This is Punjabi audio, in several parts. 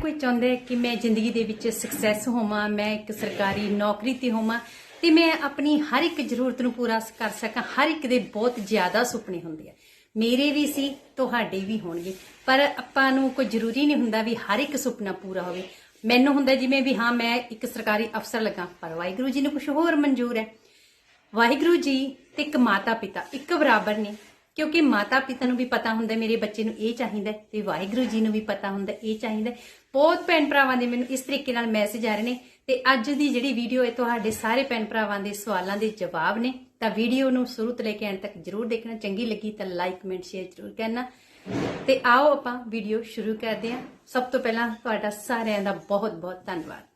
ਕੋਈ ਚਾਹੁੰਦਾ ਹੈ ਕਿ ਮੈਂ ਜ਼ਿੰਦਗੀ ਦੇ ਵਿੱਚ ਸਕਸੈਸ ਹੋਵਾਂ, ਮੈਂ ਇੱਕ ਸਰਕਾਰੀ ਨੌਕਰੀ ਤੇ ਹੋਵਾਂ, ਤੇ ਮੈਂ ਆਪਣੀ ਹਰ ਇੱਕ ਜ਼ਰੂਰਤ ਨੂੰ ਪੂਰਾ ਕਰ ਸਕਾਂ, ਹਰ ਇੱਕ ਦੇ ਬਹੁਤ ਜ਼ਿਆਦਾ ਸੁਪਨੇ ਹੁੰਦੇ ਆ। ਮੇਰੇ ਵੀ ਸੀ, ਤੁਹਾਡੇ ਵੀ ਹੋਣਗੇ, ਪਰ ਆਪਾਂ ਨੂੰ ਕੋਈ ਜ਼ਰੂਰੀ ਨਹੀਂ ਹੁੰਦਾ ਵੀ ਹਰ ਇੱਕ ਸੁਪਨਾ ਪੂਰਾ ਹੋਵੇ। ਮੈਨੂੰ ਹੁੰਦਾ ਜਿਵੇਂ ਵੀ ਹਾਂ, ਮੈਂ ਇੱਕ ਸਰਕਾਰੀ ਅਫਸਰ ਲੱਗਾ, ਪਰ ਵਾਹਿਗੁਰੂ ਜੀ ਨੂੰ ਕੁਝ ਹੋਰ ਮਨਜ਼ੂਰ ਹੈ। ਵਾਹਿਗੁਰੂ ਜੀ ਤੇ ਇੱਕ ਮਾਤਾ ਪਿਤਾ ਇੱਕ ਬਰਾਬਰ ਨੇ ਕਿਉਂਕਿ ਮਾਤਾ ਪਿਤਾ ਨੂੰ ਵੀ ਪਤਾ ਹੁੰਦਾ, ਮੇਰੇ ਬੱਚੇ ਨੂੰ ਇਹ ਚਾਹੀਦਾ ਹੈ ਤੇ ਵਾਹਿਗੁਰੂ ਜੀ ਨੂੰ ਵੀ ਪਤਾ ਹੁੰਦਾ, ਇਹ ਚਾਹੀਦਾ। ਬਹੁਤ ਭੈਣ ਭਰਾਵਾਂ ਦੇ ਮੈਨੂੰ ਇਸ ਤਰੀਕੇ ਨਾਲ ਮੈਸੇਜ ਆ ਰਹੇ ਨੇ ਤੇ ਅੱਜ ਦੀ ਜਿਹੜੀ ਵੀਡੀਓ ਹੈ ਤੁਹਾਡੇ ਸਾਰੇ ਭੈਣ ਭਰਾਵਾਂ ਦੇ ਸਵਾਲਾਂ ਦੇ ਜਵਾਬ ਨੇ, ਤਾਂ ਵੀਡੀਓ ਨੂੰ ਸ਼ੁਰੂ ਤੋਂ ਲੈ ਕੇ ਅੰਤ ਤੱਕ ਜਰੂਰ ਦੇਖਣਾ। ਚੰਗੀ ਲੱਗੀ ਤਾਂ ਲਾਈਕ ਕਮੈਂਟ ਸ਼ੇਅਰ ਜਰੂਰ ਕਰਨਾ। ਤੇ ਆਓ ਆਪਾਂ ਵੀਡੀਓ ਸ਼ੁਰੂ ਕਰਦੇ ਹਾਂ। ਸਭ ਤੋਂ ਪਹਿਲਾਂ ਤੁਹਾਡਾ ਸਾਰਿਆਂ ਦਾ ਬਹੁਤ ਬਹੁਤ ਧੰਨਵਾਦ।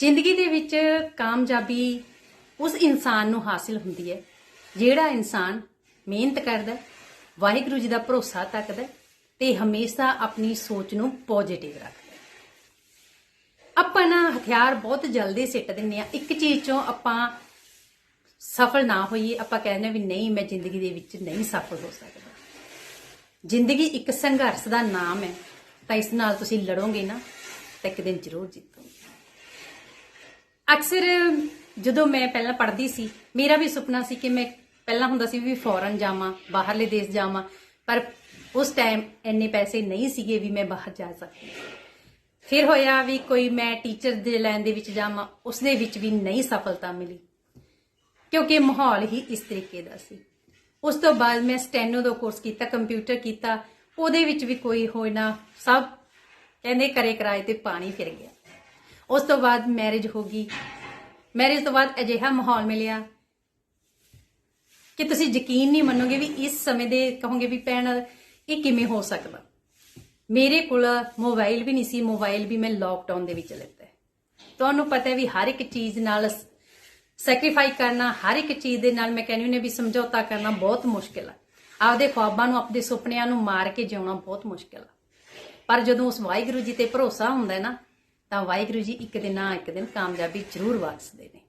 ਜ਼ਿੰਦਗੀ ਦੇ ਵਿੱਚ ਕਾਮਯਾਬੀ ਉਸ ਇਨਸਾਨ ਨੂੰ ਹਾਸਿਲ ਹੁੰਦੀ ਹੈ, ਜਿਹੜਾ ਇਨਸਾਨ ਮਿਹਨਤ ਕਰਦਾ ਵਾਹਿਗੁਰੂ ਜੀ ਦਾ ਭਰੋਸਾ ਤੱਕਦਾ ਹੈ ਤੇ ਹਮੇਸ਼ਾ ਆਪਣੀ ਸੋਚ ਨੂੰ ਪੋਜ਼ਿਟਿਵ ਰੱਖਦਾ ਆਪਾਂ ਨਾ ਹਥਿਆਰ ਬਹੁਤ ਜਲਦੀ ਸਿੱਟ ਦਿੰਨੇ ਆ ਇੱਕ ਚੀਜ਼ ਚੋਂ ਆਪਾਂ ਸਫਲ ਨਾ ਹੋਈਏ, ਆਪਾਂ ਕਹਿੰਦੇ ਵੀ ਨਹੀਂ, ਮੈਂ ਜ਼ਿੰਦਗੀ ਦੇ ਵਿੱਚ ਨਹੀਂ ਸਫਲ ਹੋ ਸਕਦਾ। ਜ਼ਿੰਦਗੀ ਇੱਕ ਸੰਘਰਸ਼ ਦਾ ਨਾਮ ਹੈ, ਤਾਂ ਇਸ ਨਾਲ ਤੁਸੀਂ ਲੜੋਗੇ ਨਾ, ਤਾਂ ਇੱਕ ਦਿਨ ਜ਼ਰੂਰ ਜਿੱਤੋਗੇ। ਅਕਸਰ ਜਦੋਂ ਮੈਂ ਪਹਿਲਾਂ ਪੜ੍ਹਦੀ ਸੀ, ਮੇਰਾ ਵੀ ਸੁਪਨਾ ਸੀ ਕਿ ਮੈਂ ਪਹਿਲਾਂ ਹੁੰਦਾ ਸੀ ਵੀ ਫੋਰਨ ਜਾਵਾਂ, ਬਾਹਰਲੇ ਦੇਸ਼ ਜਾਵਾਂ, ਪਰ ਉਸ ਟਾਈਮ ਇੰਨੇ ਪੈਸੇ ਨਹੀਂ ਸੀਗੇ ਵੀ ਮੈਂ ਬਾਹਰ ਜਾ ਸਕਦੀ ਫਿਰ ਹੋਇਆ ਵੀ ਕੋਈ ਮੈਂ ਟੀਚਰ ਦੇ ਲਾਈਨ ਦੇ ਵਿੱਚ ਜਾਵਾਂ ਉਸ ਦੇ ਵਿੱਚ ਵੀ ਨਹੀਂ ਸਫਲਤਾ ਮਿਲੀ। ਕਿਉਂਕਿ ਮਾਹੌਲ ਹੀ ਇਸ ਤਰੀਕੇ ਦਾ ਸੀ। ਉਸ ਤੋਂ ਬਾਅਦ ਮੈਂ ਸਟੈਨੋ ਦਾ ਕੋਰਸ ਕੀਤਾ ਕੰਪਿਊਟਰ ਕੀਤਾ, ਉਹਦੇ ਵਿੱਚ ਵੀ ਕੋਈ ਹੋਈ ਨਾ, ਸਭ ਕਹਿੰਦੇ ਕਰੇ ਕਰਾਏ ਤੇ ਪਾਣੀ ਫਿਰ ਗਿਆ। ਉਸ ਤੋਂ ਬਾਅਦ ਮੈਰਿਜ ਹੋ ਗਈ। ਮੈਰਿਜ ਤੋਂ ਬਾਅਦ ਅਜਿਹਾ ਮਾਹੌਲ ਮਿਲਿਆ ਕਿ ਤੁਸੀਂ ਯਕੀਨ ਨਹੀਂ ਮੰਨੋਗੇ ਵੀ ਇਸ ਸਮੇਂ ਦੇ ਕਹੋਗੇ ਵੀ ਭੈਣ, ਇਹ ਕਿਵੇਂ ਹੋ ਸਕਦਾ? ਮੇਰੇ ਕੋਲ ਮੋਬਾਈਲ ਵੀ ਨਹੀਂ ਸੀ, ਮੋਬਾਈਲ ਵੀ ਮੈਂ ਲੋਕਡਾਊਨ ਦੇ ਵਿੱਚ ਲਿੱਤਾ ਤੁਹਾਨੂੰ ਪਤਾ ਹੈ ਵੀ ਹਰ ਇੱਕ ਚੀਜ਼ ਨਾਲ ਸੈਕਰੀਫਾਈ ਕਰਨਾ, ਹਰ ਇੱਕ ਚੀਜ਼ ਦੇ ਨਾਲ ਮੈਂ ਕਹਿੰਦੀ ਹੁੰਦੀ ਵੀ ਸਮਝੌਤਾ ਕਰਨਾ ਬਹੁਤ ਮੁਸ਼ਕਿਲ ਆ। ਆਪਦੇ ਖੁਆਬਾਂ ਨੂੰ ਆਪਣੇ ਸੁਪਨਿਆਂ ਨੂੰ ਮਾਰ ਕੇ ਜਿਉਣਾ ਬਹੁਤ ਮੁਸ਼ਕਿਲ ਆ। ਪਰ ਜਦੋਂ ਉਸ ਵਾਹਿਗੁਰੂ ਜੀ ਤੇ ਭਰੋਸਾ ਹੁੰਦਾ ਹੈ ਨਾ, ਤਾਂ ਵਾਹਿਗੁਰੂ ਜੀ ਇੱਕ ਦਿਨ ਨਾ ਇੱਕ ਦਿਨ ਕਾਮਯਾਬੀ ਜ਼ਰੂਰ ਬਖਸ਼ਦੇ ਨੇ।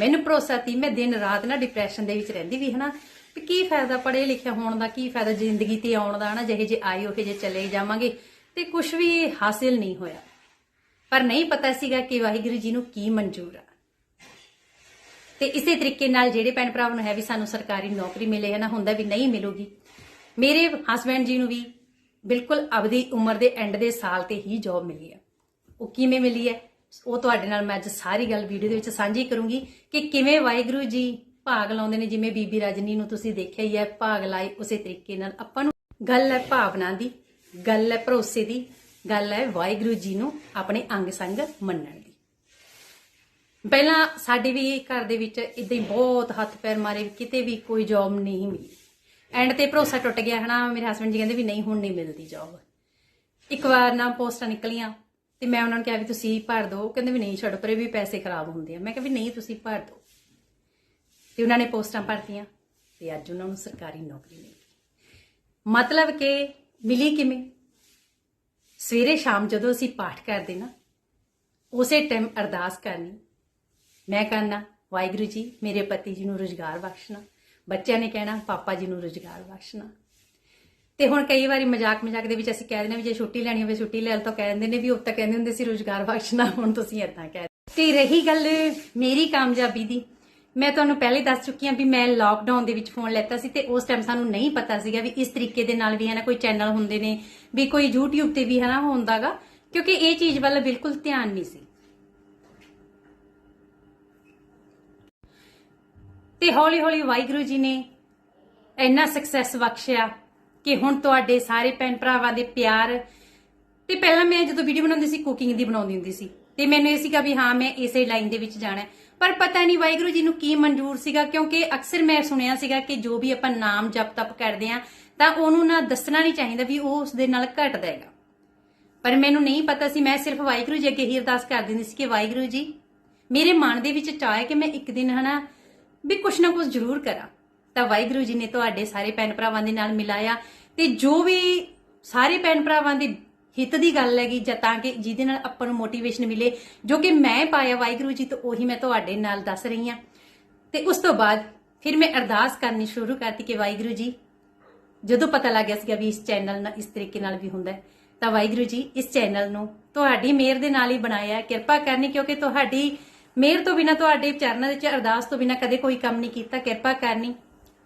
ਮੈਨੂੰ ਭਰੋਸਾ ਸੀ, ਮੈਂ ਦਿਨ ਰਾਤ ਨਾ ਡਿਪਰੈਸ਼ਨ ਦੇ ਵਿੱਚ ਰਹਿੰਦੀ ਵੀ ਹਨਾ। ਵੀ ਕੀ ਫਾਇਦਾ ਪੜ੍ਹੇ ਲਿਖਿਆ ਹੋਣ ਦਾ, ਕੀ ਫਾਇਦਾ ਜ਼ਿੰਦਗੀ ਤੇ ਆਉਣ ਦਾ ਨਾ ਜਿਹੇ ਜੇ ਆਏ ਉਹੇ ਜੇ ਚਲੇ ਜਾਵਾਂਗੇ ਤੇ ਕੁਝ ਵੀ ਹਾਸਿਲ ਨਹੀਂ ਹੋਇਆ। ਪਰ ਨਹੀਂ ਪਤਾ ਸੀਗਾ ਕਿ ਵਾਹਿਗੁਰੂ ਜੀ ਨੂੰ ਕੀ ਮਨਜ਼ੂਰ ਆ। ਤੇ ਇਸੇ ਤਰੀਕੇ ਨਾਲ ਜਿਹੜੇ ਭੈਣ ਭਰਾਵਾਂ ਨੂੰ ਹੈ ਵੀ ਸਾਨੂੰ ਸਰਕਾਰੀ ਨੌਕਰੀ ਮਿਲੇ ਹੈ ਨਾ ਹੁੰਦਾ ਵੀ ਨਹੀਂ ਮਿਲੂਗੀ। ਮੇਰੇ ਹਸਬੰਡ ਜੀ ਨੂੰ ਵੀ ਬਿਲਕੁਲ ਆਪਦੀ ਉਮਰ ਦੇ ਐਂਡ ਦੇ ਸਾਲ ਤੇ ਹੀ ਜੌਬ ਮਿਲੀ ਹੈ ਉਹ ਕਿਵੇਂ ਮਿਲੀ ਹੈ? ਉਹ ਤੁਹਾਡੇ ਨਾਲ ਮੈਂ ਅੱਜ ਸਾਰੀ ਗੱਲ ਵੀਡੀਓ ਦੇ ਵਿੱਚ ਸਾਂਝੀ ਕਰੂੰਗੀ ਕਿ ਕਿਵੇਂ ਵਾਹਿਗੁਰੂ ਜੀ ਭਾਗ ਲਾਉਂਦੇ ਨੇ, ਜਿਵੇਂ ਬੀਬੀ ਰਜਨੀ ਨੂੰ ਤੁਸੀਂ ਦੇਖਿਆ ਹੀ ਹੈ, ਭਾਗ ਲਾਏ ਉਸੇ ਤਰੀਕੇ ਨਾਲ। ਆਪਾਂ ਨੂੰ ਗੱਲ ਹੈ ਭਾਵਨਾ ਦੀ, ਗੱਲ ਹੈ ਭਰੋਸੇ ਦੀ, ਗੱਲ ਹੈ ਵਾਹਿਗੁਰੂ ਜੀ ਨੂੰ ਆਪਣੇ ਅੰਗ ਸੰਗ ਮੰਨਣ ਦੀ। ਪਹਿਲਾਂ ਸਾਡੇ ਵੀ ਘਰ ਦੇ ਵਿੱਚ ਇਦਾਂ ਹੀ ਬਹੁਤ ਹੱਥ ਪੈਰ ਮਾਰੇ ਕਿਤੇ ਵੀ ਕੋਈ ਜੌਬ ਨਹੀਂ ਮਿਲੀ। ਐਂਡ ਤੇ ਭਰੋਸਾ ਟੁੱਟ ਗਿਆ, ਹਨਾ, ਮੇਰੇ ਹਸਬੰਡ ਜੀ ਕਹਿੰਦੇ ਵੀ ਨਹੀਂ, ਹੁਣ ਨਹੀਂ ਮਿਲਦੀ ਜੌਬ ਇੱਕ ਵਾਰ ਨਾ ਪੋਸਟਾਂ ਨਿਕਲੀਆਂ ਤੇ ਮੈਂ ਉਹਨਾਂ ਨੂੰ ਕਿਹਾ ਵੀ ਤੁਸੀਂ ਭਰ ਦਿਓ। ਕਹਿੰਦੇ ਵੀ ਨਹੀਂ ਛੱਡੋ, ਪਰੇ ਵੀ ਪੈਸੇ ਖਰਾਬ ਹੁੰਦੇ ਆ। ਮੈਂ ਕਿਹਾ ਵੀ ਨਹੀਂ, ਤੁਸੀਂ ਭਰ ਦਿਓ। ਤੇ ਉਹਨਾਂ ਨੇ ਪੋਸਟਾਂ ਭਰਤੀਆਂ ਤੇ ਅੱਜ ਉਹਨਾਂ ਨੂੰ ਸਰਕਾਰੀ ਨੌਕਰੀ ਮਿਲ। ਗਈ ਮਤਲਬ ਕਿ ਮਿਲੀ ਕਿਵੇਂ? ਸਵੇਰੇ ਸ਼ਾਮ ਜਦੋਂ ਅਸੀਂ ਪਾਠ ਕਰਦੇ ਨਾ, ਉਸੇ ਟਾਈਮ ਅਰਦਾਸ ਕਰਨੀ। ਮੈਂ ਕਰਨਾ ਵਾਹਿਗੁਰੂ ਜੀ, ਮੇਰੇ ਪਤੀ ਜੀ ਨੂੰ ਰੁਜ਼ਗਾਰ ਬਖਸ਼ਣਾ। ਬੱਚਿਆਂ ਨੇ ਕਹਿਣਾ, ਪਾਪਾ ਜੀ ਨੂੰ ਰੁਜ਼ਗਾਰ ਬਖਸ਼ਣਾ। ਤੇ ਹੁਣ ਕਈ ਵਾਰੀ ਮਜ਼ਾਕ ਮਜ਼ਾਕ ਦੇ ਵਿੱਚ ਅਸੀਂ ਕਹਿ ਦਿੰਦੇ ਹਾਂ ਵੀ ਜੇ ਛੁੱਟੀ ਲੈਣੀ ਹੋਵੇ, ਛੁੱਟੀ ਲੈ ਲਓ ਤਾਂ ਕਹਿ ਦਿੰਦੇ ਨੇ ਵੀ ਉਹ ਤਾਂ ਕਹਿੰਦੇ ਹੁੰਦੇ ਸੀ ਰੁਜ਼ਗਾਰ ਬਖਸ਼ਣਾ ਹੁਣ ਤੁਸੀਂ ਏਦਾਂ ਕਹਿ ਤੇ ਰਹੀ ਗੱਲ ਮੇਰੀ ਕਾਮਯਾਬੀ ਦੀ, ਮੈਂ ਤੁਹਾਨੂੰ ਪਹਿਲੇ ਦੱਸ ਚੁੱਕੀ ਹਾਂ ਵੀ ਮੈਂ ਲਾਕਡਾਊਨ ਦੇ ਵਿੱਚ ਫੋਨ ਲੈਤਾ ਸੀ ਤੇ ਉਸ ਟਾਈਮ ਸਾਨੂੰ ਨਹੀਂ ਪਤਾ ਸੀਗਾ ਵੀ ਇਸ ਤਰੀਕੇ ਦੇ ਨਾਲ ਵੀ ਹੈ ਨਾ ਕੋਈ ਚੈਨਲ ਹੁੰਦੇ ਨੇ, ਵੀ ਕੋਈ YouTube ਤੇ ਵੀ ਹੈ ਨਾ ਹੁੰਦਾਗਾ, ਕਿਉਂਕਿ ਇਹ ਚੀਜ਼ ਵੱਲ ਬਿਲਕੁਲ ਧਿਆਨ ਨਹੀਂ ਸੀ। ਤੇ ਹੌਲੀ ਹੌਲੀ ਵਾਹਿਗੁਰੂ ਜੀ ਨੇ ਇੰਨਾ ਸਕਸੈਸ ਬਖਸ਼ਿਆ ਕਿ ਹੁਣ ਤੁਹਾਡੇ ਸਾਰੇ ਭੈਣ ਭਰਾਵਾਂ ਦੇ ਪਿਆਰ, ਤੇ ਪਹਿਲਾਂ ਮੈਂ ਜਦੋਂ ਵੀਡੀਓ ਬਣਾਉਂਦੀ ਸੀ ਕੁਕਿੰਗ ਦੀ ਬਣਾਉਂਦੀ ਹੁੰਦੀ ਸੀ, ਤੇ ਮੈਨੂੰ ਇਹ ਸੀਗਾ ਵੀ ਹਾਂ, ਮੈਂ ਇਸੇ ਲਾਈਨ ਦੇ ਵਿੱਚ ਜਾਣਾ ਪਰ ਪਤਾ ਨਹੀਂ ਵਾਹਿਗੁਰੂ ਜੀ ਨੂੰ ਕੀ ਮਨਜ਼ੂਰ ਸੀਗਾ, ਕਿਉਂਕਿ ਅਕਸਰ ਮੈਂ ਸੁਣਿਆ ਸੀਗਾ ਕਿ ਜੋ ਵੀ ਆਪਾਂ ਨਾਮ ਜਪ ਤਪ ਕਰਦੇ ਆ ਤਾਂ ਉਹਨੂੰ ਨਾ ਦੱਸਣਾ ਨਹੀਂ ਚਾਹੀਦਾ ਵੀ ਉਹ ਉਸ ਦੇ ਨਾਲ ਘਟਦਾ ਹੈਗਾ। ਪਰ ਮੈਨੂੰ ਨਹੀਂ ਪਤਾ ਸੀ, ਮੈਂ ਸਿਰਫ ਵਾਹਿਗੁਰੂ ਜੀ ਅੱਗੇ ਹੀ ਅਰਦਾਸ ਕਰ ਦਿੰਦੀ ਸੀ ਕਿ ਵਾਹਿਗੁਰੂ ਜੀ, ਮੇਰੇ ਮਨ ਦੇ ਵਿੱਚ ਚਾਹ ਹੈ ਕਿ ਮੈਂ ਇੱਕ ਦਿਨ ਹਨਾ, ਵੀ ਕੁਛ ਨਾ ਕੁਛ ਜ਼ਰੂਰ ਕਰਾਂ। ਤਾਂ ਵਾਹਿਗੁਰੂ ਜੀ ਨੇ ਤੁਹਾਡੇ ਸਾਰੇ ਭੈਣ ਭਰਾਵਾਂ ਦੇ ਨਾਲ ਮਿਲਾਇਆ ਤੇ ਜੋ ਵੀ ਸਾਰੇ ਭੈਣ ਭਰਾਵਾਂ ਦੇ ਹਿੱਤ ਦੀ ਗੱਲ ਹੈਗੀ ਜਾਂ ਤਾਂ ਕਿ ਜਿਹਦੇ ਨਾਲ ਆਪਾਂ ਨੂੰ ਮੋਟੀਵੇਸ਼ਨ ਮਿਲੇ, ਜੋ ਕਿ ਮੈਂ ਪਾਇਆ ਵਾਹਿਗੁਰੂ ਜੀ ਤੋਂ, ਉਹੀ ਮੈਂ ਤੁਹਾਡੇ ਨਾਲ ਦੱਸ ਰਹੀ ਹਾਂ। ਤੇ ਉਸ ਤੋਂ ਬਾਅਦ ਫਿਰ ਮੈਂ ਅਰਦਾਸ ਕਰਨੀ ਸ਼ੁਰੂ ਕਰਤੀ ਕਿ ਵਾਹਿਗੁਰੂ ਜੀ, ਜਦੋਂ ਪਤਾ ਲੱਗ ਗਿਆ ਸੀਗਾ ਵੀ ਇਸ ਚੈਨਲ ਨਾਲ ਇਸ ਤਰੀਕੇ ਨਾਲ ਵੀ ਹੁੰਦਾ ਤਾਂ ਵਾਹਿਗੁਰੂ ਜੀ ਇਸ ਚੈਨਲ ਨੂੰ ਤੁਹਾਡੀ ਮਿਹਰ ਦੇ ਨਾਲ ਹੀ ਬਣਾਇਆ ਕਿਰਪਾ ਕਰਨੀ ਕਿਉਂਕਿ ਤੁਹਾਡੀ ਮਿਹਰ ਤੋਂ ਬਿਨਾ, ਤੁਹਾਡੇ ਚਰਨਾਂ ਦੇ ਵਿੱਚ ਅਰਦਾਸ ਤੋਂ ਬਿਨਾ ਕਦੇ ਕੋਈ ਕੰਮ ਨਹੀਂ ਕੀਤਾ। ਕਿਰਪਾ ਕਰਨੀ।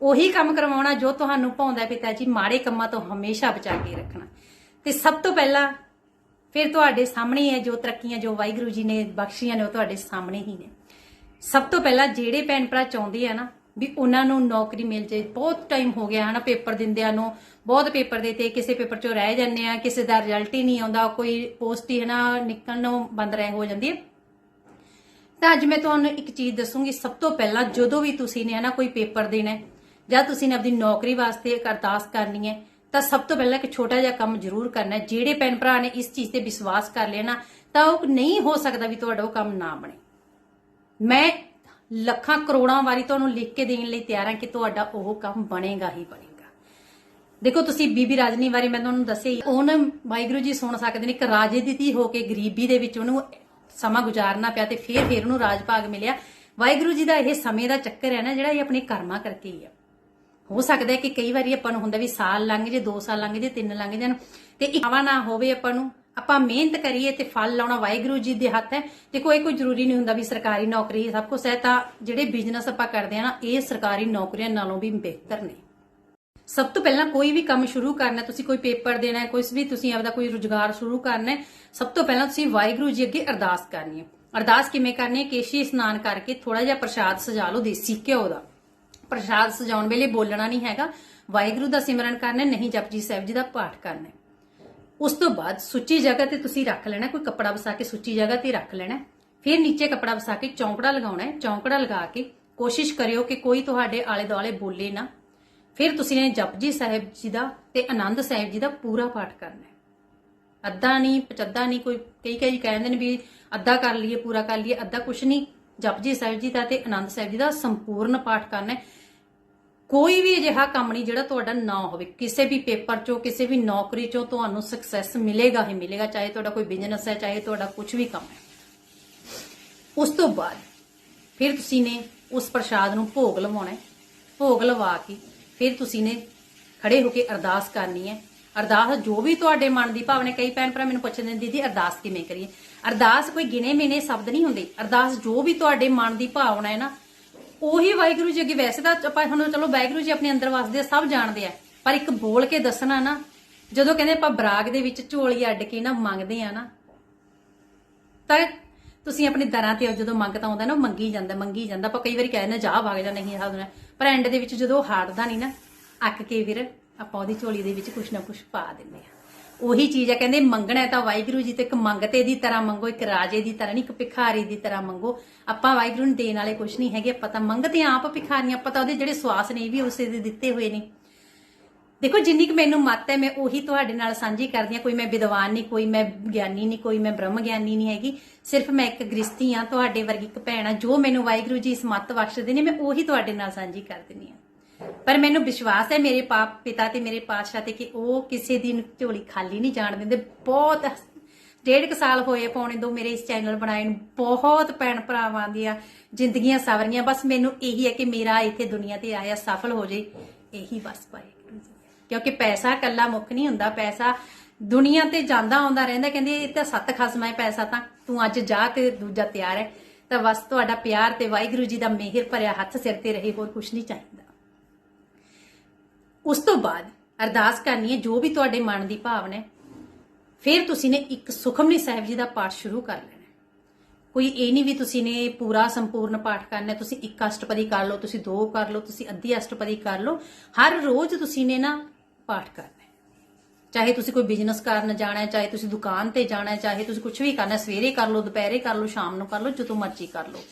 ਉਹੀ ਕੰਮ ਕਰਵਾਉਣਾ ਜੋ ਤੁਹਾਨੂੰ ਭਾਉਂਦਾ ਪਿਤਾ ਜੀ, ਮਾੜੇ ਕੰਮਾਂ ਤੋਂ ਹਮੇਸ਼ਾ ਬਚਾ ਕੇ ਰੱਖਣਾ। ਤੇ ਸਭ ਤੋਂ ਪਹਿਲਾਂ ਫਿਰ ਤੁਹਾਡੇ ਸਾਹਮਣੇ ਹੈ ਜੋ ਤਰੱਕੀਆਂ ਜੋ ਵਾਹਿਗੁਰੂ ਜੀ ਨੇ ਬਖਸ਼ੀਆਂ ਨੇ ਉਹ ਤੁਹਾਡੇ ਸਾਹਮਣੇ ਹੀ ਨੇ। ਸਭ ਤੋਂ ਪਹਿਲਾਂ ਜਿਹੜੇ ਭੈਣ ਭਰਾ ਚਾਹੁੰਦੇ ਆ ਨਾ ਵੀ ਉਹਨਾਂ ਨੂੰ ਨੌਕਰੀ ਮਿਲ ਜੇ। ਬਹੁਤ ਟਾਈਮ ਹੋ ਗਿਆ ਹਨਾ ਪੇਪਰ ਦਿੰਦਿਆਂ ਨੂੰ। ਬਹੁਤ ਪੇਪਰ ਦਿੱਤੇ ਕਿਸੇ ਪੇਪਰ ਚੋਂ ਰਹਿ ਜਾਂਦੇ ਆ, ਕਿਸੇ ਦਾ ਰਿਜ਼ਲਟ ਹੀ ਨਹੀਂ ਆਉਂਦਾ, ਕੋਈ ਪੋਸਟ ਹੀ ਹਨਾ ਨਿਕਲਣੋਂ ਬੰਦ ਰਹਿ ਹੋ ਜਾਂਦੀ ਹੈ ਤਾਂ ਅੱਜ ਮੈਂ ਤੁਹਾਨੂੰ ਇੱਕ ਚੀਜ਼ ਦੱਸੂੰਗੀ, ਸਭ ਤੋਂ ਪਹਿਲਾਂ ਜਦੋਂ ਵੀ ਤੁਸੀਂ ਨੇ ਹਨਾ ਕੋਈ ਪੇਪਰ ਦੇਣਾ ਜਾਂ ਤੁਸੀਂ ਨੇ ਆਪਣੀ ਨੌਕਰੀ ਵਾਸਤੇ ਅਰਦਾਸ ਕਰਨੀ ਹੈ, ਤਾਂ ਸਭ ਤੋਂ ਪਹਿਲਾਂ ਇੱਕ ਛੋਟਾ ਜਿਹਾ ਕੰਮ ਜ਼ਰੂਰ ਕਰਨਾ ਜਿਹੜੇ ਭੈਣ ਭਰਾ ਨੇ ਇਸ ਚੀਜ਼ ਤੇ ਵਿਸ਼ਵਾਸ ਕਰ ਲਿਆ ਨਾ, ਤਾਂ ਉਹ ਨਹੀਂ ਹੋ ਸਕਦਾ ਵੀ ਤੁਹਾਡਾ ਉਹ ਕੰਮ ਨਾ ਬਣੇ। ਮੈਂ ਲੱਖਾਂ ਕਰੋੜਾਂ ਵਾਰੀ ਤੁਹਾਨੂੰ ਲਿਖ ਕੇ ਦੇਣ ਲਈ ਤਿਆਰ ਹਾਂ ਕਿ ਤੁਹਾਡਾ ਉਹ ਕੰਮ ਬਣੇਗਾ ਹੀ ਬਣੇਗਾ। ਦੇਖੋ, ਤੁਸੀਂ ਬੀਬੀ ਰਾਜਨੀ ਬਾਰੇ ਮੈਂ ਤੁਹਾਨੂੰ ਦੱਸਿਆ ਹੀ ਉਹਨ ਵਾਹਿਗੁਰੂ ਜੀ ਸੁਣ ਸਕਦੇ ਨੇ, ਇੱਕ ਰਾਜੇ ਦੀ ਧੀ ਹੋ ਕੇ ਗਰੀਬੀ ਦੇ ਵਿੱਚ ਉਹਨੂੰ ਸਮਾਂ ਗੁਜ਼ਾਰਨਾ ਪਿਆ ਤੇ ਫਿਰ ਫਿਰ ਉਹਨੂੰ ਰਾਜ ਭਾਗ ਮਿਲਿਆ। ਵਾਹਿਗੁਰੂ ਜੀ ਦਾ ਇਹ ਸਮੇਂ ਦਾ ਚੱਕਰ ਹੈ ਨਾ, ਜਿਹੜਾ ਇਹ ਆਪਣੇ ਕਰਮਾਂ ਕਰਕੇ ਹੀ ਆ ਹੋ ਸਕਦਾ ਹੈ ਕਿ ਕਈ ਵਾਰੀ ਆਪਾਂ ਨੂੰ ਹੁੰਦਾ ਵੀ ਸਾਲ ਲੰਘ ਜੇ 2 ਸਾਲ ਲੰਘ ਜੇ 3 ਲੰਘ ਜਾਣ। ਤੇ ਇਕਾਵਾ ਨਾ ਹੋਵੇ ਆਪਾਂ ਨੂੰ, ਆਪਾਂ ਮਿਹਨਤ ਕਰੀਏ ਤੇ ਫਲ ਲਾਉਣਾ ਵਾਹਿਗੁਰੂ ਜੀ ਦੇ ਹੱਥ ਹੈ। ਤੇ ਕੋਈ ਕੋਈ ਜ਼ਰੂਰੀ ਨਹੀਂ ਹੁੰਦਾ ਵੀ ਸਰਕਾਰੀ ਨੌਕਰੀ, ਸਭ ਕੁਝ ਹੈ ਤਾਂ ਜਿਹੜੇ ਬਿਜ਼ਨਸ ਆਪਾਂ ਕਰਦੇ ਆ ਨਾ, ਇਹ ਸਰਕਾਰੀ ਨੌਕਰੀਆਂ ਨਾਲੋਂ ਵੀ ਬਿਹਤਰ ਨੇ। ਸਭ ਤੋਂ ਪਹਿਲਾਂ ਕੋਈ ਵੀ ਕੰਮ ਸ਼ੁਰੂ ਕਰਨਾ ਤੁਸੀਂ ਕੋਈ ਪੇਪਰ ਦੇਣਾ ਹੈ ਕੋਈ ਵੀ ਤੁਸੀਂ ਆਪਦਾ ਕੋਈ ਰੁਜ਼ਗਾਰ ਸ਼ੁਰੂ ਕਰਨਾ ਹੈ, ਸਭ ਤੋਂ ਪਹਿਲਾਂ ਤੁਸੀਂ ਵਾਹਿਗੁਰੂ ਜੀ ਅੱਗੇ ਅਰਦਾਸ ਕਰਨੀ ਹੈ। ਅਰਦਾਸ ਕਿਵੇਂ ਕਰਨੀ ਹੈ? ਕੇਸ਼ੀ ਇਸ਼ਨਾਨ ਕਰਕੇ ਥੋੜਾ ਜਿਹਾ ਪ੍ਰਸ਼ਾਦ ਸਜਾ ਲਓ ਦੇਸੀ ਘਿਓ ਦਾ। ਪ੍ਰਸ਼ਾਦ ਸਜਾਉਣ ਵੇਲੇ ਬੋਲਣਾ ਨਹੀਂ ਹੈਗਾ। ਵਾਹਿਗੁਰੂ ਦਾ ਸਿਮਰਨ ਕਰਨਾ ਨਹੀਂ ਜਪਜੀ ਸਾਹਿਬ ਜੀ ਦਾ ਪਾਠ ਕਰਨਾ ਉਸ ਤੋਂ ਬਾਅਦ ਸੁੱਚੀ ਜਗ੍ਹਾ ਤੇ ਤੁਸੀਂ ਰੱਖ ਲੈਣਾ ਕੋਈ ਕੱਪੜਾ ਵਸਾ ਕੇ ਸੁੱਚੀ ਜਗ੍ਹਾ ਤੇ ਰੱਖ ਲੈਣਾ ਫਿਰ ਨੀਚੇ ਕੱਪੜਾ ਵਸਾ ਕੇ ਚੌਂਕੜਾ ਲਗਾਉਣਾ ਹੈ, ਚੌਂਕੜਾ ਲਗਾ ਕੇ ਕੋਸ਼ਿਸ਼ ਕਰਿਓ ਕਿ ਕੋਈ ਤੁਹਾਡੇ ਆਲੇ ਦੁਆਲੇ ਬੋਲੇ ਨਾ। ਫਿਰ ਤੁਸੀਂ ਨੇ ਜਪਜੀ ਸਾਹਿਬ ਜੀ ਦਾ ਤੇ ਆਨੰਦ ਸਾਹਿਬ ਜੀ ਦਾ ਪੂਰਾ ਪਾਠ ਕਰਨਾ ਹੈ। ਅੱਧਾ ਨਹੀਂ, ਪਚੱਦਾ ਨਹੀਂ, ਕੋਈ ਕਈ ਕਈ ਕਹਿੰਦੇ ਨੇ ਵੀ ਅੱਧਾ ਕਰ ਲਈਏ, ਪੂਰਾ ਕਰ ਲਈਏ, ਅੱਧਾ ਕੁਛ ਨਹੀਂ। ਜਪਜੀ ਸਾਹਿਬ ਜੀ ਦਾ ਤੇ ਆਨੰਦ ਸਾਹਿਬ ਜੀ ਦਾ ਸੰਪੂਰਨ ਪਾਠ ਕਰਨਾ ਹੈ। ਕੋਈ ਵੀ ਅਜਿਹਾ ਕੰਮ ਨਹੀਂ ਜਿਹੜਾ ਤੁਹਾਡਾ ਨਾ ਹੋਵੇ। ਕਿਸੇ ਵੀ ਪੇਪਰ ਚੋਂ, ਕਿਸੇ ਵੀ ਨੌਕਰੀ ਚੋਂ ਤੁਹਾਨੂੰ ਸਕਸੈਸ ਮਿਲੇਗਾ ਹੀ ਮਿਲੇਗਾ, ਚਾਹੇ ਤੁਹਾਡਾ ਕੋਈ ਬਿਜ਼ਨਸ ਹੈ, ਚਾਹੇ ਤੁਹਾਡਾ ਕੁਝ ਵੀ ਕੰਮ ਹੈ। ਉਸ ਤੋਂ ਬਾਅਦ ਫਿਰ ਤੁਸੀਂ ਨੇ ਉਸ ਪ੍ਰਸ਼ਾਦ ਨੂੰ ਭੋਗ ਲਵਾਉਣਾ ਹੈ। ਭੋਗ ਲਵਾ ਕੇ ਫਿਰ ਤੁਸੀਂ ਨੇ ਖੜੇ ਹੋ ਕੇ ਅਰਦਾਸ ਕਰਨੀ ਹੈ। ਅਰਦਾਸ ਜੋ ਵੀ ਤੁਹਾਡੇ ਮਨ ਦੀ ਭਾਵਨਾ ਕਈ ਭੈਣ ਭਰਾ ਮੈਨੂੰ ਪੁੱਛਦੇ ਨੇ, ਦੀਦੀ, ਅਰਦਾਸ ਕਿਵੇਂ ਕਰੀਏ? ਅਰਦਾਸ ਕੋਈ ਗਿਣੇ ਮਿਨੇ ਸ਼ਬਦ ਨਹੀਂ ਹੁੰਦੇ। ਅਰਦਾਸ ਜੋ ਵੀ ਤੁਹਾਡੇ ਮਨ ਦੀ ਭਾਵਨਾ ਹੈ ਨਾ, ਉਹੀ ਵਾਹਿਗੁਰੂ ਜੀ ਅੱਗੇ ਵੈਸੇ ਤਾਂ ਆਪਾਂ ਹੁਣ ਚਲੋ ਵਾਹਿਗੁਰੂ ਜੀ ਆਪਣੇ ਅੰਦਰ ਵਸਦੇ ਸਭ ਜਾਣਦੇ ਆ। ਪਰ ਇੱਕ ਬੋਲ ਕੇ ਦੱਸਣਾ ਨਾ, ਜਦੋਂ ਕਹਿੰਦੇ ਆਪਾਂ ਬਰਾਗ ਦੇ ਵਿੱਚ ਝੋਲੀ ਅੱਡ ਕੇ ਨਾ ਮੰਗਦੇ ਆ ਨਾ, ਤਾਂ ਤੁਸੀਂ ਆਪਣੇ ਦਰਾਂ ਤੇ ਜਦੋਂ ਮੰਗਤਾ ਆਉਂਦਾ ਨਾ, ਉਹ ਮੰਗੀ ਜਾਂਦਾ ਮੰਗੀ ਜਾਂਦਾ। ਆਪਾਂ ਕਈ ਵਾਰੀ ਕਹਿੰਦੇ ਜਾ ਵਗ ਜਾ, ਨਹੀਂ ਹਾਦਨਾ ਪਰ ਐਂਡ ਦੇ ਵਿੱਚ ਜਦੋਂ ਹਾਰਦਾ ਨਹੀਂ ਨਾ, ਅੱਕ ਕੇ ਫਿਰ ਆਪਾਂ ਉਹਦੀ ਝੋਲੀ ਦੇ ਵਿੱਚ ਕੁਛ ਨਾ ਕੁਛ ਪਾ ਦਿੰਦੇ ਆ ਉਹੀ ਚੀਜ਼ ਆ, ਕਹਿੰਦੇ ਮੰਗਣਾ ਤਾਂ ਵਾਹਿਗੁਰੂ ਜੀ ਤੇ ਇੱਕ ਮੰਗਤੇ ਦੀ ਤਰ੍ਹਾਂ ਮੰਗੋ, ਇੱਕ ਰਾਜੇ ਦੀ ਤਰ੍ਹਾਂ ਨਹੀਂ, ਇੱਕ ਭਿਖਾਰੀ ਦੀ ਤਰ੍ਹਾਂ ਮੰਗੋ। ਆਪਾਂ ਵਾਹਿਗੁਰੂ ਨੂੰ ਦੇਣ ਵਾਲੇ ਕੁਛ ਨਹੀਂ ਹੈਗੇ, ਆਪਾਂ ਤਾਂ ਮੰਗਦੇ ਆਂ ਆਪ ਭਿਖਾਰੀਆਂ ਪਤਾ ਉਹਦੇ ਜਿਹੜੇ ਸਵਾਸ ਨੇ ਇਹ ਵੀ ਉਸੇ ਦੇ ਦਿੱਤੇ ਹੋਏ ਨੇ। ਦੇਖੋ, ਜਿੰਨੀ ਕੁ ਮੈਨੂੰ ਮੱਤ ਹੈ, ਮੈਂ ਉਹੀ ਤੁਹਾਡੇ ਨਾਲ ਸਾਂਝੀ ਕਰਦੀ ਹਾਂ। ਕੋਈ ਮੈਂ ਵਿਦਵਾਨ ਨਹੀਂ, ਕੋਈ ਮੈਂ ਗਿਆਨੀ ਨਹੀਂ, ਕੋਈ ਮੈਂ ਬ੍ਰਹਮ ਗਿਆਨੀ ਨਹੀਂ ਹੈਗੀ। ਸਿਰਫ ਮੈਂ ਇੱਕ ਗ੍ਰਸਤੀ ਹਾਂ, ਤੁਹਾਡੇ ਵਰਗੀ ਇੱਕ ਭੈਣ ਆ ਜੋ ਮੈਨੂੰ ਵਾਹਿਗੁਰੂ ਜੀ ਇਸ ਮੱਤ ਬਖਸ਼ਦੇ ਨੇ, ਮੈਂ ਉਹੀ ਤੁਹਾਡੇ ਨਾਲ ਸਾਂਝੀ ਕਰ ਦਿੰਦੀ ਹਾਂ। ਪਰ ਮੈਨੂੰ ਵਿਸ਼ਵਾਸ ਹੈ ਮੇਰੇ ਪਾਪ ਪਿਤਾ ਤੇ ਮੇਰੇ ਪਾਤਸ਼ਾਹ ਤੇ ਕਿ ਉਹ ਕਿਸੇ ਦਿਨ ਝੋਲੀ ਖਾਲੀ ਨਹੀਂ ਜਾਣ ਦਿੰਦੇ। ਬਹੁਤ ਡੇਢ ਕੁ ਸਾਲ ਹੋਏ ਪੌਣੇ ਦੋ ਮੇਰੇ ਇਸ ਚੈਨਲ ਬਣਾਏ ਨੂੰ ਬਹੁਤ ਭੈਣ ਭਰਾਵਾਂ ਦੀਆਂ ਜ਼ਿੰਦਗੀਆਂ ਸਵਰੀਆਂ। ਬਸ ਮੈਨੂੰ ਇਹੀ ਹੈ ਕਿ ਮੇਰਾ ਇੱਥੇ ਦੁਨੀਆ ਤੇ ਆਇਆ ਸਫਲ ਹੋ ਜੇ। ਇਹੀ ਬਸ ਵਾਹਿਗੁਰੂ ਜੀ। ਕਿਉਂਕਿ ਪੈਸਾ ਕੱਲਾ ਮੁੱਖ ਨਹੀਂ ਹੁੰਦਾ। ਪੈਸਾ ਦੁਨੀਆ ਤੇ ਜਾਂਦਾ ਆਉਂਦਾ ਰਹਿੰਦਾ। ਕਹਿੰਦੇ ਇਹ ਤਾਂ ਸੱਤ ਖਸਮਾ ਹੈ ਪੈਸਾ ਤਾਂ। ਤੂੰ ਅੱਜ ਜਾ ਤੇ ਦੂਜਾ ਤਿਆਰ ਹੈ। ਤਾਂ ਬਸ ਤੁਹਾਡਾ ਪਿਆਰ ਤੇ ਵਾਹਿਗੁਰੂ ਜੀ ਦਾ ਮਿਹਰ ਭਰਿਆ ਹੱਥ ਸਿਰ ਤੇ ਰਹੇ। ਹੋਰ ਕੁਝ ਨਹੀਂ ਚਾਹੀਦਾ। ਉਸ ਤੋਂ ਬਾਅਦ ਅਰਦਾਸ ਕਰਨੀ ਹੈ, ਜੋ ਵੀ ਤੁਹਾਡੇ ਮਨ ਦੀ ਭਾਵਨਾ ਹੈ, ਫਿਰ ਤੁਸੀਂ ਨੇ ਇੱਕ ਸੁਖਮਨੀ ਸਾਹਿਬ ਜੀ ਦਾ ਪਾਠ ਸ਼ੁਰੂ ਕਰ ਲੈਣਾ ਕੋਈ ਇਹ ਨਹੀਂ ਵੀ ਤੁਸੀਂ ਨੇ ਪੂਰਾ ਸੰਪੂਰਨ ਪਾਠ ਕਰਨਾ ਤੁਸੀਂ ਇੱਕ ਅਸ਼ਟਪਦੀ ਕਰ ਲਓ, ਤੁਸੀਂ ਦੋ ਕਰ ਲਓ, ਤੁਸੀਂ ਅੱਧੀ ਅਸ਼ਟਪਦੀ ਕਰ ਲਓ, ਹਰ ਰੋਜ਼ ਤੁਸੀਂ ਨੇ ਨਾ ਪਾਠ ਕਰਨਾ ਚਾਹੇ ਤੁਸੀਂ ਕੋਈ ਬਿਜ਼ਨਸ ਕਰਨ ਜਾਣਾ ਹੈ, ਚਾਹੇ ਤੁਸੀਂ ਦੁਕਾਨ ਤੇ ਜਾਣਾ ਹੈ, ਚਾਹੇ ਤੁਸੀਂ ਕੁਝ ਵੀ ਕਰਨਾ ਸਵੇਰੇ ਕਰ ਲਓ, ਦੁਪਹਿਰੇ ਕਰ ਲਓ, ਸ਼ਾਮ ਨੂੰ ਕਰ ਲਓ, ਜਦੋਂ ਮਰਜ਼ੀ ਕਰ ਲਓ।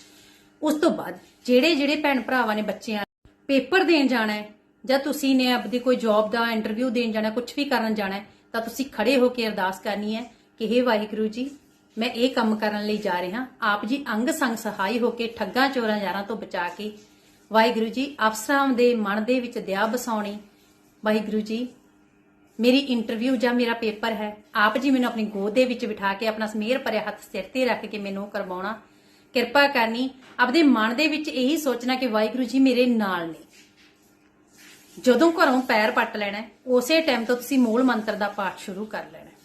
ਉਸ ਤੋਂ ਬਾਅਦ ਜਿਹੜੇ ਜਿਹੜੇ ਭੈਣ ਭਰਾਵਾਂ ਨੇ ਬੱਚਿਆਂ ਪੇਪਰ ਦੇਣ ਜਾਣਾ ਹੈ ਜਾਂ ਤੁਸੀਂ ਨੇ ਆਪਦੀ ਕੋਈ ਜੌਬ ਦਾ ਇੰਟਰਵਿਊ ਦੇਣ ਜਾਣਾ ਕੁਝ ਵੀ ਕਰਨ ਜਾਣਾ ਤਾਂ ਤੁਸੀਂ ਖੜੇ ਹੋ ਕੇ ਅਰਦਾਸ ਕਰਨੀ ਹੈ ਕਿ हे ਵਾਹਿਗੁਰੂ ਜੀ, ਮੈਂ ਇਹ ਕੰਮ ਕਰਨ ਲਈ ਜਾ ਰਿਹਾ, ਆਪ ਜੀ ਅੰਗ ਸੰਗ ਸਹਾਈ ਹੋ ਕੇ ਠੱਗਾਂ, ਚੋਰਾਂ, ਯਾਰਾਂ ਤੋਂ ਬਚਾ ਕੇ। ਵਾਹਿਗੁਰੂ ਜੀ, ਅਫਸਰਾਂ ਦੇ ਮਨ ਦੇ ਵਿੱਚ ਦਇਆ ਬਸਾਉਣੀ ਵਾਹਿਗੁਰੂ ਜੀ, ਮੇਰੀ ਇੰਟਰਵਿਊ ਜਾਂ ਮੇਰਾ ਪੇਪਰ ਹੈ, ਆਪ ਜੀ ਮੈਨੂੰ ਆਪਣੀ ਗੋਦ ਦੇ ਵਿੱਚ ਬਿਠਾ ਕੇ, ਆਪਣਾ ਸਮੇਰ ਭਰਿਆ ਹੱਥ ਸਿਰ ਤੇ ਰੱਖ ਕੇ ਮੈਨੂੰ ਕਰਵਾਉਣਾ। ਕਿਰਪਾ ਕਰਨੀ, ਆਪਦੇ ਮਨ ਦੇ ਵਿੱਚ ਇਹੀ ਸੋਚਣਾ ਕਿ ਵਾਹਿਗੁਰੂ ਜੀ ਮੇਰੇ ਨਾਲ ਨੇ। ਜਦੋਂ ਘਰੋਂ ਪੈਰ ਪੱਟ ਲੈਣਾ ਉਸੇ ਟਾਈਮ ਤੋਂ ਤੁਸੀਂ ਮੂਲ ਮੰਤਰ ਦਾ ਪਾਠ ਸ਼ੁਰੂ ਕਰ ਲੈਣਾ ਹੈ।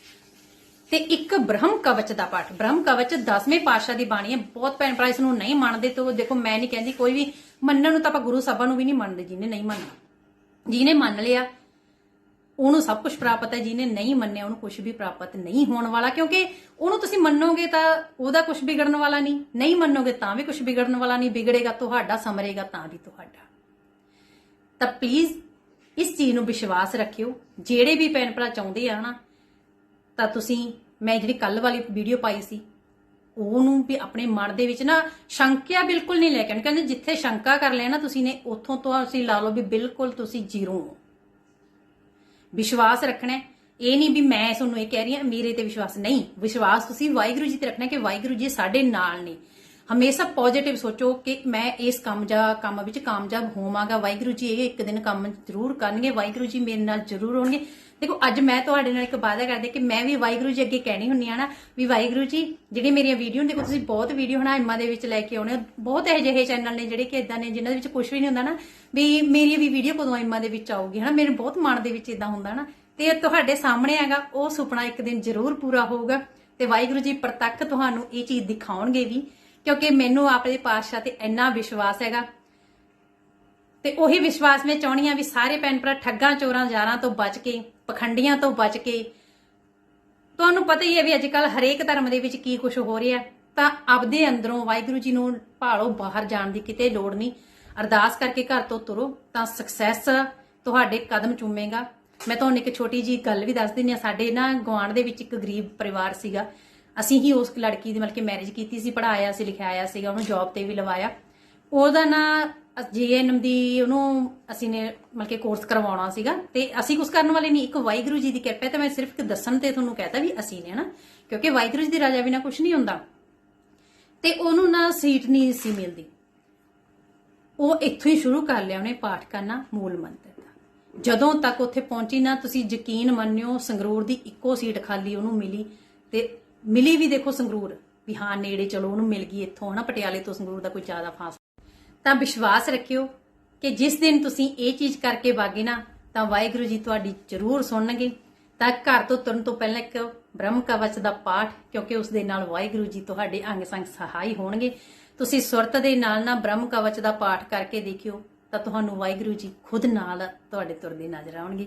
ਤੇ ਇੱਕ ਬ੍ਰਹਮ ਕਵਚ ਦਾ ਪਾਠ, ਬ੍ਰਹਮ ਕਵਚ 10ਵੇਂ ਪਾਤਸ਼ਾਹ ਦੀ ਬਾਣੀ ਹੈ। ਬਹੁਤ ਭੈਣ ਭਰਾ, ਇਸ ਨੂੰ ਨਹੀਂ ਮੰਨਦੇ ਤੋਂ ਦੇਖੋ, ਮੈਂ ਨਹੀਂ ਕਹਿੰਦੀ ਕੋਈ ਵੀ ਮੰਨਣ ਨੂੰ ਤਾਂ ਆਪਾਂ ਗੁਰੂ ਸਾਹਿਬਾਂ ਨੂੰ ਵੀ ਨਹੀਂ ਮੰਨਦੇ ਜਿਹਨੇ ਨਹੀਂ ਮੰਨਣਾ। ਜਿਹਨੇ ਮੰਨ ਲਿਆ, ਉਹਨੂੰ ਸਭ ਕੁਝ ਪ੍ਰਾਪਤ ਹੈ। ਜਿਹਨੇ ਨਹੀਂ ਮੰਨਿਆ, ਉਹਨੂੰ ਕੁਝ ਵੀ ਪ੍ਰਾਪਤ ਨਹੀਂ ਹੋਣ ਵਾਲਾ। ਕਿਉਂਕਿ ਉਹਨੂੰ ਤੁਸੀਂ ਮੰਨੋਗੇ ਤਾਂ ਉਹਦਾ ਕੁਝ ਵਿਗੜਨ ਵਾਲਾ ਨਹੀਂ। ਨਹੀਂ ਮੰਨੋਗੇ ਤਾਂ ਵੀ ਕੁਝ ਵਿਗੜਨ ਵਾਲਾ ਨਹੀਂ। ਵਿਗੜੇਗਾ ਤੁਹਾਡਾ, ਸਮਰੇਗਾ ਤਾਂ ਵੀ ਤੁਹਾਡਾ। ਤਾਂ ਪਲੀਜ਼ ਇਸ ਚੀਜ਼ ਨੂੰ ਵਿਸ਼ਵਾਸ ਰੱਖਿਓ। ਜਿਹੜੇ ਵੀ ਭੈਣ ਭਰਾ ਚਾਹੁੰਦੇ ਆ ਨਾ, ਤਾਂ ਤੁਸੀਂ, ਮੈਂ ਜਿਹੜੀ ਕੱਲ ਵਾਲੀ ਵੀਡੀਓ ਪਾਈ ਸੀ, ਉਹਨੂੰ ਵੀ ਆਪਣੇ ਮਨ ਦੇ ਵਿੱਚ ਨਾ ਸ਼ੰਕਿਆ ਬਿਲਕੁਲ ਨਹੀਂ ਲੈ ਕੇ ਆਉਣੀ। ਕਹਿੰਦੇ ਜਿੱਥੇ ਸ਼ੰਕਾ ਕਰ ਲਿਆ ਨਾ ਤੁਸੀਂ ਨੇ, ਉੱਥੋਂ ਤੋਂ ਅਸੀਂ ਲਾ ਲਓ ਵੀ ਬਿਲਕੁਲ ਤੁਸੀਂ ਜ਼ੀਰੋ ਹੋ। ਵਿਸ਼ਵਾਸ ਰੱਖਣਾ ਇਹ ਨਹੀਂ ਵੀ ਮੈਂ ਤੁਹਾਨੂੰ ਇਹ ਕਹਿ ਰਹੀ ਹਾਂ, ਮੇਰੇ ਤੇ ਵਿਸ਼ਵਾਸ ਨਹੀਂ। ਵਿਸ਼ਵਾਸ ਤੁਸੀਂ ਵਾਹਿਗੁਰੂ ਜੀ ਤੇ ਰੱਖਣਾ ਕਿ ਵਾਹਿਗੁਰੂ ਜੀ ਸਾਡੇ ਨਾਲ ਨੇ। ਹਮੇਸ਼ਾ ਪੋਜ਼ਿਟਿਵ ਸੋਚੋ ਕਿ ਮੈਂ ਇਸ ਕੰਮ ਜਾਂ ਕੰਮ ਵਿੱਚ ਕਾਮਯਾਬ ਹੋਵਾਂਗਾ। ਵਾਹਿਗੁਰੂ ਜੀ, ਇਹ ਇੱਕ ਦਿਨ ਕੰਮ ਜ਼ਰੂਰ ਕਰਨਗੇ। ਵਾਹਿਗੁਰੂ ਜੀ ਮੇਰੇ ਨਾਲ ਜ਼ਰੂਰ ਹੋਣਗੇ। ਦੇਖੋ, ਅੱਜ ਮੈਂ ਤੁਹਾਡੇ ਨਾਲ ਇੱਕ ਵਾਅਦਾ ਕਰਦੀ ਕਿ ਮੈਂ ਵੀ ਵਾਹਿਗੁਰੂ ਜੀ ਅੱਗੇ ਕਹਿਣੀ ਹੁੰਨੀ ਆ ਨਾ, ਵੀ ਵਾਹਿਗੁਰੂ ਜੀ ਜਿਹੜੀ ਮੇਰੀਆਂ ਵੀਡੀਓ ਦੇਖੋ ਤੁਸੀਂ ਬਹੁਤ ਵੀਡੀਓ ਹਨਾ ਇਮਾਂ ਦੇ ਵਿੱਚ ਲੈ ਕੇ ਆਉਣੇ ਹੋ। ਬਹੁਤ ਇਹੋ ਜਿਹੇ ਚੈਨਲ ਨੇ ਜਿਹੜੇ ਕਿ ਇਦਾਂ ਨੇ, ਜਿਨ੍ਹਾਂ ਦੇ ਵਿੱਚ ਕੁਝ ਵੀ ਨਹੀਂ ਹੁੰਦਾ ਨਾ, ਵੀ ਮੇਰੀ ਵੀ ਵੀਡੀਓ ਕਦੋਂ ਇਮਾਂ ਦੇ ਵਿੱਚ ਆਊਗੀ ਹਨਾ। ਮੇਰੇ ਬਹੁਤ ਮਨ ਦੇ ਵਿੱਚ ਇਦਾਂ ਹੁੰਦਾ ਨਾ। ਤੇ ਤੁਹਾਡੇ ਸਾਹਮਣੇ ਹੈਗਾ, ਉਹ ਸੁਪਨਾ ਇੱਕ ਦਿਨ ਜ਼ਰੂਰ ਪੂਰਾ ਹੋਊਗਾ। ਤੇ ਵਾਹਿਗੁਰੂ ਜੀ ਪ੍ਰਤੱਖ ਤੁਹਾਨੂੰ ਇਹ ਚੀਜ਼ ਦਿਖਾਉਣਗੇ ਵੀ। ਕਿਉਂਕਿ ਮੈਨੂੰ ਆਪਦੇ ਪਾਤਸ਼ਾਹ ਤੇ ਇੰਨਾ ਵਿਸ਼ਵਾਸ ਹੈਗਾ। ਤੇ ਉਹੀ ਵਿਸ਼ਵਾਸ ਮੈਂ ਚਾਹਣੀ ਆ ਵੀ ਸਾਰੇ ਭੈਣ ਭਰਾ ਠੱਗਾਂ, ਚੋਰਾਂ, ਜ਼ਾਰਾਂ ਤੋਂ ਬਚ ਕੇ, ਪਖੰਡੀਆਂ ਤੋਂ ਬਚ ਕੇ, ਤੁਹਾਨੂੰ ਪਤਾ ਹੀ ਹੈ ਵੀ ਅੱਜ ਕੱਲ ਹਰੇਕ ਧਰਮ ਦੇ ਵਿੱਚ ਕੀ ਕੁਝ ਹੋ ਰਿਹਾ ਤਾਂ ਆਪਦੇ ਅੰਦਰੋਂ ਵਾਹਿਗੁਰੂ ਜੀ ਨੂੰ ਭਾਲੋ, ਬਾਹਰ ਜਾਣ ਦੀ ਕਿਤੇ ਲੋੜ ਨਹੀਂ। ਅਰਦਾਸ ਕਰਕੇ ਘਰ ਤੋਂ ਤੁਰੋ, ਤਾਂ ਸਕਸੈਸ ਤੁਹਾਡੇ ਕਦਮ ਚੁੰਮੇਗਾ। ਮੈਂ ਤੁਹਾਨੂੰ ਇੱਕ ਛੋਟੀ ਜੀ ਗੱਲ ਵੀ ਦੱਸ ਦਿੰਦੀ ਆ ਸਾਡੇ ਨਾ ਗੁਆਂਢ ਦੇ ਵਿੱਚ ਇੱਕ ਗਰੀਬ ਪਰਿਵਾਰ ਸੀਗਾ। ਅਸੀਂ ਹੀ ਉਸ ਲੜਕੀ ਦੀ ਮਤਲਬ ਕਿ ਮੈਰਿਜ ਕੀਤੀ ਸੀ ਪੜਾਇਆ ਸੀ, ਲਿਖਾਇਆ ਸੀਗਾ, ਉਹਨੂੰ ਜੌਬ ਤੇ ਵੀ ਲਵਾਇਆ। ਉਹਦਾ ਨਾ ਜੀਐਨਐਮ ਦੀ ਉਹਨੂੰ ਅਸੀਂ ਨੇ ਮਤਲਬ ਕਿ ਕੋਰਸ ਕਰਵਾਉਣਾ ਸੀਗਾ। ਤੇ ਅਸੀਂ ਕੁਝ ਕਰਨ ਵਾਲੇ ਨਹੀਂ, ਇੱਕ ਵਾਹਿਗੁਰੂ ਜੀ ਦੀ ਕਿਰਪਾ ਹੈ ਤੇ ਮੈਂ ਸਿਰਫ ਇੱਕ ਦੱਸਣ ਤੇ ਤੁਹਾਨੂੰ ਕਹਤਾ ਵੀ ਅਸੀਂ ਨੇ, ਹਨਾ? ਕਿਉਂਕਿ ਵਾਹਿਗੁਰੂ ਜੀ ਦੀ ਰਾਜਾ ਬਿਨਾ ਕੁਝ ਨਹੀਂ ਹੁੰਦਾ। ਤੇ ਉਹਨੂੰ ਨਾ ਸੀਟ ਨਹੀਂ ਸੀ ਮਿਲਦੀ। ਉਹ ਇੱਥੋਂ ਹੀ ਸ਼ੁਰੂ ਕਰ ਲਿਆ ਉਹਨੇ ਪਾਠ ਕਰਨਾ ਮੂਲ ਮੰਤਰ ਦਾ। ਜਦੋਂ ਤੱਕ ਉੱਥੇ ਪਹੁੰਚੀ ਨਾ, ਤੁਸੀਂ ਯਕੀਨ ਮੰਨਿਓ ਸੰਗਰੂਰ ਦੀ ਇੱਕੋ ਸੀਟ ਖਾਲੀ ਉਹਨੂੰ ਮਿਲੀ ਤੇ ਮਿਲੀ ਵੀ ਦੇਖੋ ਸੰਗਰੂਰ, ਵੀ ਹਾਂ ਨੇੜੇ ਚਲੋ, ਉਹਨੂੰ ਮਿਲ ਗਈ ਇੱਥੋਂ ਨਾ ਪਟਿਆਲੇ ਤੋਂ ਸੰਗਰੂਰ ਦਾ ਕੋਈ ਜ਼ਿਆਦਾ ਫਾਸਲਾ ਤਾਂ ਵਿਸ਼ਵਾਸ ਰੱਖਿਓ ਕਿ ਜਿਸ ਦਿਨ ਤੁਸੀਂ ਇਹ ਚੀਜ਼ ਕਰਕੇ ਵਾਗੇ ਨਾ, ਤਾਂ ਵਾਹਿਗੁਰੂ ਜੀ ਤੁਹਾਡੀ ਜ਼ਰੂਰ ਸੁਣਨਗੇ। ਤਾਂ ਘਰ ਤੋਂ ਤੁਰਨ ਤੋਂ ਪਹਿਲਾਂ ਇੱਕ ਬ੍ਰਹਮ ਕਵਚ ਦਾ ਪਾਠ, ਕਿਉਂਕਿ ਉਸ ਦੇ ਨਾਲ ਵਾਹਿਗੁਰੂ ਜੀ ਤੁਹਾਡੇ ਅੰਗ ਸੰਗ ਸਹਾਈ ਹੋਣਗੇ। ਤੁਸੀਂ ਸੁਰਤ ਦੇ ਨਾਲ ਨਾ ਬ੍ਰਹਮ ਕਵਚ ਦਾ ਪਾਠ ਕਰਕੇ ਦੇਖਿਓ, ਤਾਂ ਤੁਹਾਨੂੰ ਵਾਹਿਗੁਰੂ ਜੀ ਖੁਦ ਨਾਲ ਤੁਹਾਡੇ ਤੁਰਦੇ ਨਜ਼ਰ ਆਉਣਗੇ।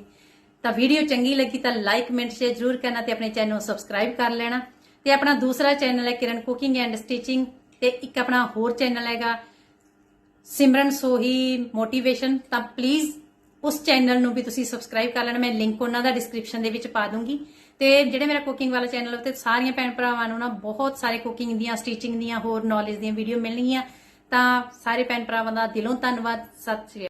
ਤਾਂ ਵੀਡੀਓ ਚੰਗੀ ਲੱਗੀ ਤਾਂ ਲਾਈਕ, ਕਮੈਂਟ, ਸ਼ੇਅਰ ਜ਼ਰੂਰ ਕਰਨਾ ਤੇ ਆਪਣੇ ਚੈਨਲ ਨੂੰ ਸਬਸਕ੍ਰਾਈਬ ਕਰ ਲੈਣਾ। ਤੇ ਆਪਣਾ ਦੂਸਰਾ ਚੈਨਲ ਹੈ ਕਿਰਨ ਕੁਕਿੰਗ ਐਂਡ ਸਟਿਚਿੰਗ ਤੇ ਇੱਕ ਆਪਣਾ ਹੋਰ ਚੈਨਲ ਹੈਗਾ। ਸਿਮਰਨ ਸੋਹੀ ਮੋਟੀਵੇਸ਼ਨ ਤਾਂ ਪਲੀਜ਼ ਉਸ ਚੈਨਲ ਨੂੰ ਵੀ ਤੁਸੀਂ ਸਬਸਕ੍ਰਾਈਬ ਕਰ ਲੈਣਾ। ਮੈਂ ਲਿੰਕ ਉਹਨਾਂ ਦਾ ਡਿਸਕ੍ਰਿਪਸ਼ਨ ਦੇ ਵਿੱਚ ਪਾ ਦੂੰਗੀ। ਤੇ ਜਿਹੜੇ ਮੇਰਾ ਕੁਕਿੰਗ ਵਾਲਾ ਚੈਨਲ ਉੱਤੇ ਸਾਰੀਆਂ ਭੈਣ ਭਰਾਵਾਂ ਨੂੰ ਨਾ ਬਹੁਤ ਸਾਰੇ ਕੁਕਿੰਗ ਦੀਆਂ ਸਟਿਚਿੰਗ ਦੀਆਂ ਹੋਰ ਨੌਲੇਜ ਦੀਆਂ ਵੀਡੀਓ ਮਿਲਣਗੀਆਂ। ਤਾਂ ਸਾਰੇ ਭੈਣ ਭਰਾਵਾਂ ਦਾ ਦਿਲੋਂ ਧੰਨਵਾਦ। ਸਤਿ ਸ਼੍ਰੀ ਅਕਾਲ।